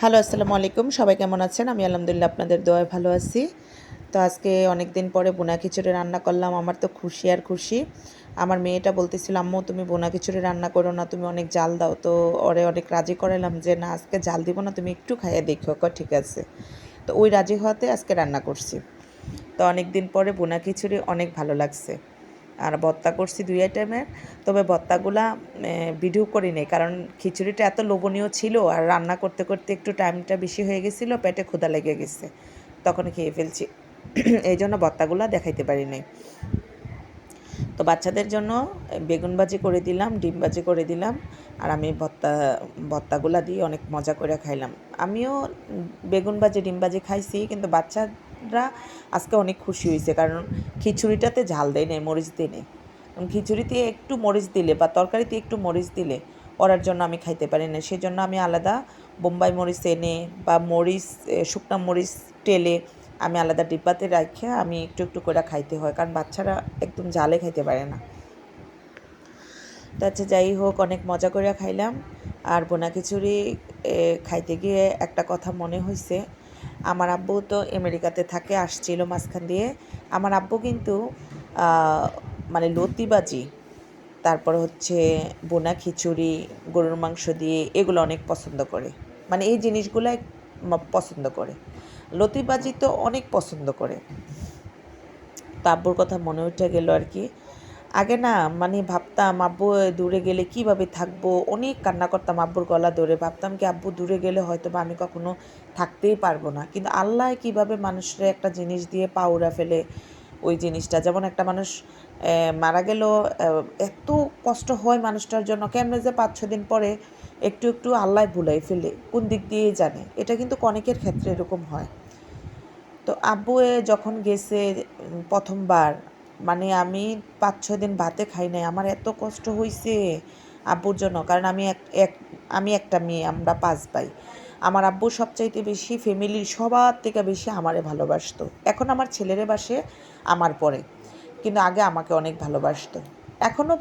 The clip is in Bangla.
হ্যালো, আসসালামু আলাইকুম। সবাই কেমন আছেন? আমি আলহামদুলিল্লাহ আপনাদের দোয়ায় ভালো আছি। তো আজকে অনেক দিন পরে বোনা খিচুড়ি রান্না করলাম। আমার তো খুশি আর খুশি। আমার মেয়েটা বলতেছিল, আম্মু, তুমি বোনা খিচুড়ি রান্না করো না, তুমি অনেক জাল দাও। তো ওরে অনেক রাজি করালাম যে, না, আজকে জাল দিব না, তুমি একটু খাইয়ে দেখো। ক ঠিক আছে। তো ওই রাজি হওয়াতে আজকে রান্না করছি। তো অনেক দিন পরে বোনা খিচুড়ি অনেক ভালো লাগছে। আর ভর্তা করছি দুই আইটেমের তবে ভর্তাগুলা ভিডিও করি নেই। কারণ খিচুড়িটা এত লোভনীয় ছিল আর রান্না করতে করতে একটু টাইমটা বেশি হয়ে গেছিল, পেটে ক্ষুধা লেগে গেছে। তখন খেয়ে ফেলছি। এই জন্য ভর্তাগুলা দেখাইতে পারি নাই। তো বাচ্চাদের জন্য বেগুন ভাজি করে দিলাম, ডিম ভাজি করে দিলাম, আর আমি ভত্তা ভর্তাগুলা দিয়ে অনেক মজা করে খাইলাম। আমিও বেগুন ভাজি, ডিম ভাজি খাইছি, কিন্তু বাচ্চারা আজকে অনেক খুশি হয়েছে, কারণ খিচুড়িটাতে ঝাল দেয় নেই, মরিচ দিয়ে নেই। খিচুড়িতে একটু মরিচ দিলে বা তরকারিতে একটু মরিচ দিলে ওরার জন্য আমি খাইতে পারি না সেই জন্য আমি আলাদা বোম্বাই মরিচ এনে বা মরিচ শুকনো মরিচ টেলে আমি আলাদা ডিব্বাতে রাখে আমি একটু একটু করে খাইতে হয়, কারণ বাচ্চারা একদম জালে খাইতে পারে না। আচ্ছা যাই হোক, অনেক মজা করে খাইলাম। আর বোনা খিচুড়ি খাইতে গিয়ে একটা কথা মনে হয়েছে আমার আব্বু তো আমেরিকাতে থাকে, আসছিল মাঝখান দিয়ে। আমার আব্বু কিন্তু মানে লতিবাজি, তারপর হচ্ছে বোনা খিচুড়ি, গরুর মাংস দিয়ে এগুলো অনেক পছন্দ করে। মানে এই জিনিসগুলো পছন্দ করে। লতিবাজি তো অনেক পছন্দ করে। তো আব্বুর কথা মনে উঠে গেল আর কি। আগে না মানে ভাবতাম, আব্বু দূরে গেলে কীভাবে থাকব? অনেক কান্না করতাম আব্বুর গলা ধরে। ভাবতাম কি, আব্বু, দূরে গেলে হয়তো বা আমি কখনো থাকতেই পারব না। কিন্তু আল্লাহ কীভাবে মানুষের একটা জিনিস দিয়ে পাউরা ফেলে ওই জিনিসটা? যেমন একটা মানুষ মারা গেল এত কষ্ট হয় মানুষটার জন্য, কেমনে যে পাঁচ দিন পরে একটু একটু আল্লাহ ভুলাই ফেলে, কোন দিক দিয়েই জানে? এটা কিন্তু অনেকের ক্ষেত্রে এরকম হয়। তো আব্বু যখন গেছে প্রথমবার মানে আমি পাঁচ ছ দিন ভাতে খাই নাই। আমার এত কষ্ট হয়েছে আব্বুর জন্য, কারণ আমি এক এক, আমি একটা মেয়ে, আমরা পাঁচ ভাই। আমার আব্বু সবচাইতে বেশি ফ্যামিলির সবার থেকে বেশি আমারে ভালোবাসতো। এখন আমার ছেলেরে বাসে আমার পরে, কিন্তু আগে আমাকে অনেক ভালোবাসতো। এখনও